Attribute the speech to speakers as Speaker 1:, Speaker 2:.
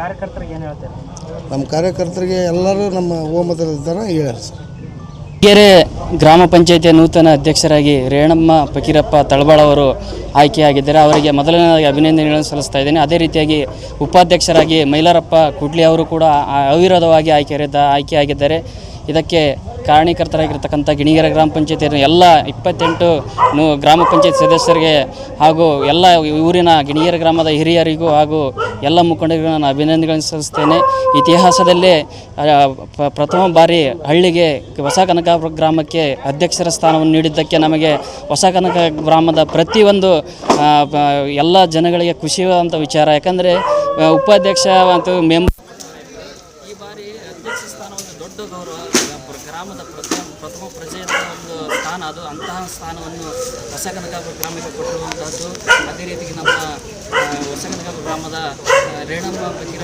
Speaker 1: ಕಾರ್ಯಕರ್ತರಿಗೆ ಏನು ಹೇಳ್ತಾರೆ?
Speaker 2: ನಮ್ಮ ಕಾರ್ಯಕರ್ತರಿಗೆ ಎಲ್ಲರೂ ನಮ್ಮ ಓಮತಲ್ಲಿದ್ದಾರೆ ಹೇಳ್ಯಾರ ಸರ್.
Speaker 3: ಕೆರೆ ಗ್ರಾಮ ಪಂಚಾಯಿತಿಯ ನೂತನ ಅಧ್ಯಕ್ಷರಾಗಿ ರೇಣಮ್ಮ ಫಕೀರಪ್ಪ ತಳಬಾಳ ಅವರು ಆಯ್ಕೆಯಾಗಿದ್ದಾರೆ. ಅವರಿಗೆ ಮೊದಲನೇದಾಗಿ ಅಭಿನಂದನೆಗಳನ್ನು ಸಲ್ಲಿಸ್ತಾ ಇದ್ದೇನೆ. ಅದೇ ರೀತಿಯಾಗಿ ಉಪಾಧ್ಯಕ್ಷರಾಗಿ ಮೈಲಾರಪ್ಪ ಕುಡ್ಲಿ ಅವರು ಕೂಡ ಅವಿರೋಧವಾಗಿ ಆಯ್ಕೆಯಾಗಿದ್ದ ಆಯ್ಕೆಯಾಗಿದ್ದಾರೆ. ಇದಕ್ಕೆ ಕಾರಣೀಕರ್ತರಾಗಿರ್ತಕ್ಕಂಥ ಗಿಣಿಗೆರೆ ಗ್ರಾಮ ಪಂಚಾಯತಿಯ ಎಲ್ಲ ಇಪ್ಪತ್ತೆಂಟು ನೂ ಗ್ರಾಮ ಪಂಚಾಯತ್ ಸದಸ್ಯರಿಗೆ ಹಾಗೂ ಎಲ್ಲ ಊರಿನ ಗಿಣಿಗೆರೆ ಗ್ರಾಮದ ಹಿರಿಯರಿಗೂ ಹಾಗೂ ಎಲ್ಲ ಮುಖಂಡರಿಗೂ ನಾನು ಅಭಿನಂದನೆಗಳನ್ನು ಸಲ್ಲಿಸ್ತೇನೆ. ಇತಿಹಾಸದಲ್ಲೇ ಪ್ರಥಮ ಬಾರಿ ಹಳ್ಳಿಗೆ ಹೊಸ ಕನಕಾಪುರ ಗ್ರಾಮಕ್ಕೆ ಅಧ್ಯಕ್ಷರ ಸ್ಥಾನವನ್ನು ನೀಡಿದ್ದಕ್ಕೆ ನಮಗೆ ಹೊಸ ಕನಕ ಗ್ರಾಮದ ಪ್ರತಿಯೊಂದು ಎಲ್ಲ ಜನಗಳಿಗೆ ಖುಷಿಯಾದಂಥ ವಿಚಾರ. ಯಾಕಂದರೆ, ಉಪಾಧ್ಯಕ್ಷ ಮತ್ತು ಮೆಂಬರ್ ಬಾರಿ ಅಧ್ಯಕ್ಷ ಸ್ಥಾನ ಒಂದು ದೊಡ್ಡ ಗೌರವ ಗ್ರಾಮದ ಪ್ರಥಮ ಪ್ರಥಮ ಪ್ರಜೆಯ ಒಂದು ಸ್ಥಾನ ಅದು. ಅಂತಹ ಸ್ಥಾನವನ್ನು ಹೊಸಗನಕಾಪುರ ಗ್ರಾಮಕ್ಕೆ ಕೊಟ್ಟಿರುವಂಥದ್ದು ಅದೇ ರೀತಿಗೆ ನಮ್ಮ ಆ, ಗ್ರಾಮದ ರೇಣಮ್ಮ ಫಕೀರ